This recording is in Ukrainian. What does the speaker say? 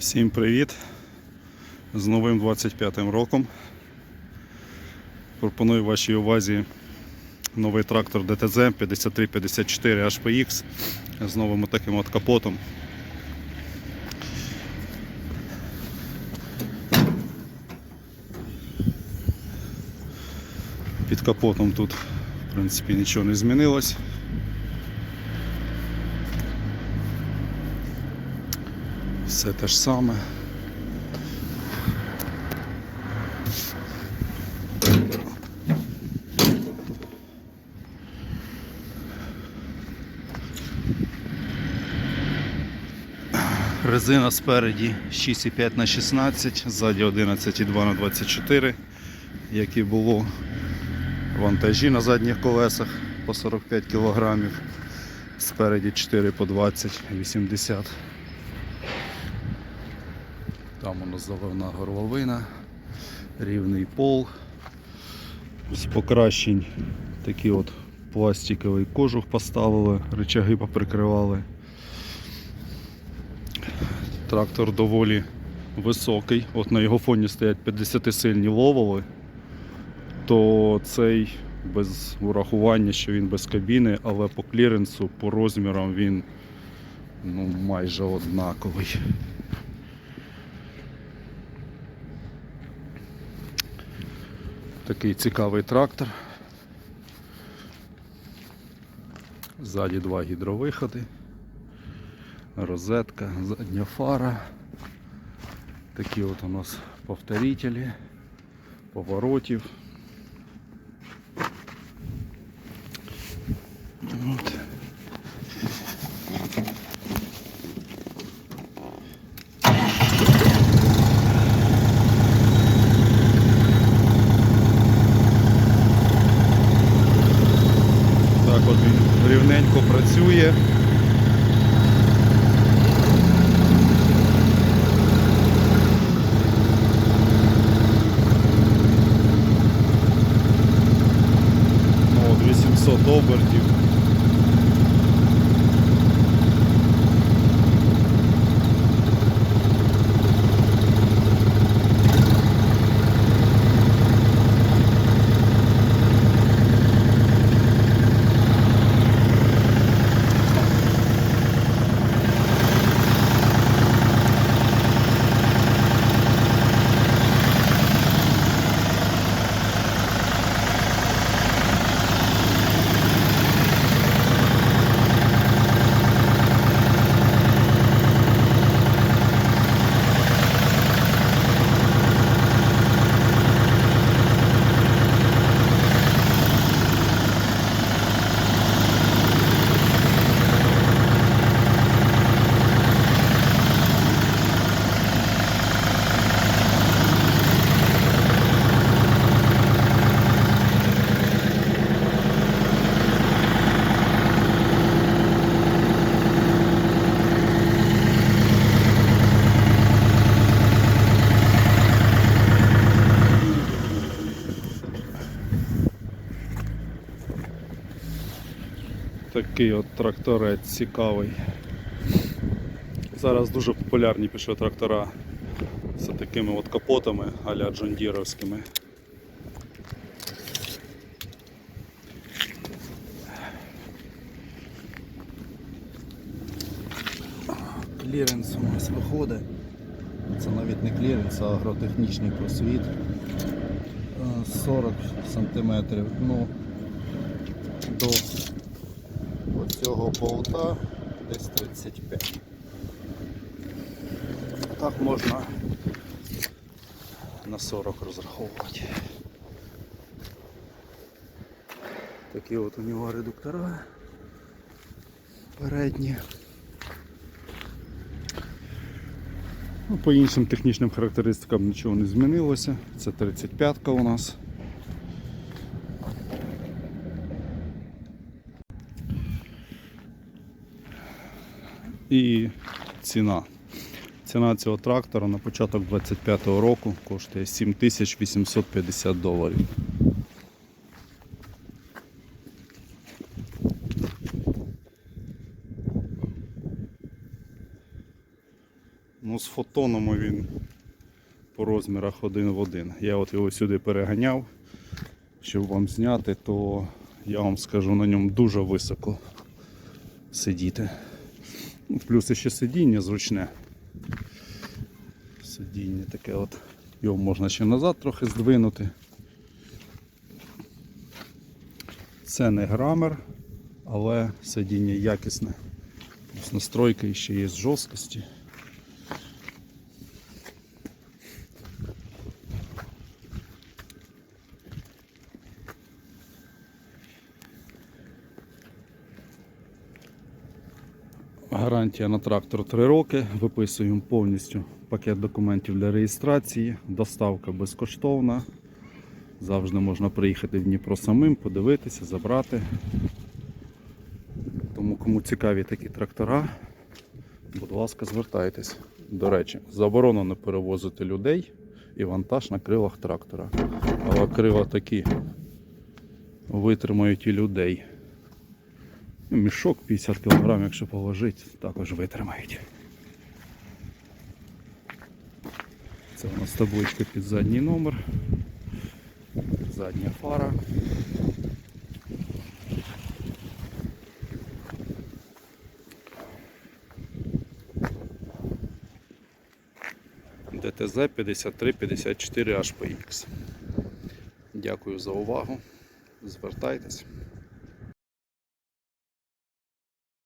Всім привіт! З новим 25-м роком. Пропоную вашій увазі новий трактор ДТЗ 5354 HPX з новим таким от капотом. Під капотом тут в принципі нічого не змінилось. Все те ж саме. Резина спереді 6,5 на 16, ззаді 11,2 на 24, як і було вантажі на задніх колесах по 45 кг, спереді 4 по 20, 80 там у нас заливна горловина, рівний пол. З покращень такий от пластиковий кожух поставили, рычаги поприкривали. Трактор доволі високий. От на його фоні стоять 50-сильні ловоли, то цей без урахування, що він без кабіни, але по кліренсу, по розмірам він ну, майже однаковий. Такий цікавий трактор. Ззаді два гідровиходи, розетка, задня фара. Такі от у нас повторителі, поворотів. От. От він рівненько працює. От 800 обертів. Такий от тракторець цікавий. Зараз дуже популярні пішли трактора з такими от капотами а-ля джондіровськими. Кліренс у нас виходить. Це навіть не кліренс, а агротехнічний просвіт. Е, 40 сантиметрів. Ну, до оцього болта десь 35. Так можна на 40 розраховувати. Такі от у нього редуктора передні. Ну, по іншим технічним характеристикам нічого не змінилося. Це 35-ка у нас. І ціна. Ціна цього трактора на початок 25-го року коштує 7850 доларів. Ну, з фотоном він по розмірах один в один. Я от його сюди переганяв, щоб вам зняти, то я вам скажу на ньому дуже високо сидіти. Плюс ще сидіння зручне. Сидіння таке от. Його можна ще назад трохи здвинути. Це не грамер, але сидіння якісне. Настройка ще є з жорсткості. Гарантія на трактор 3 роки. Виписуємо повністю пакет документів для реєстрації. Доставка безкоштовна. Завжди можна приїхати в Дніпро самим, подивитися, забрати. Тому кому цікаві такі трактора, будь ласка, звертайтесь. До речі, заборонено перевозити людей і вантаж на крилах трактора. Але крила такі витримають і людей. Ну, Мішок 50 кг, якщо положити, також витримають. Це у нас табличка під задній номер. Задня фара. ДТЗ 5354 HPX. Дякую за увагу. Звертайтесь.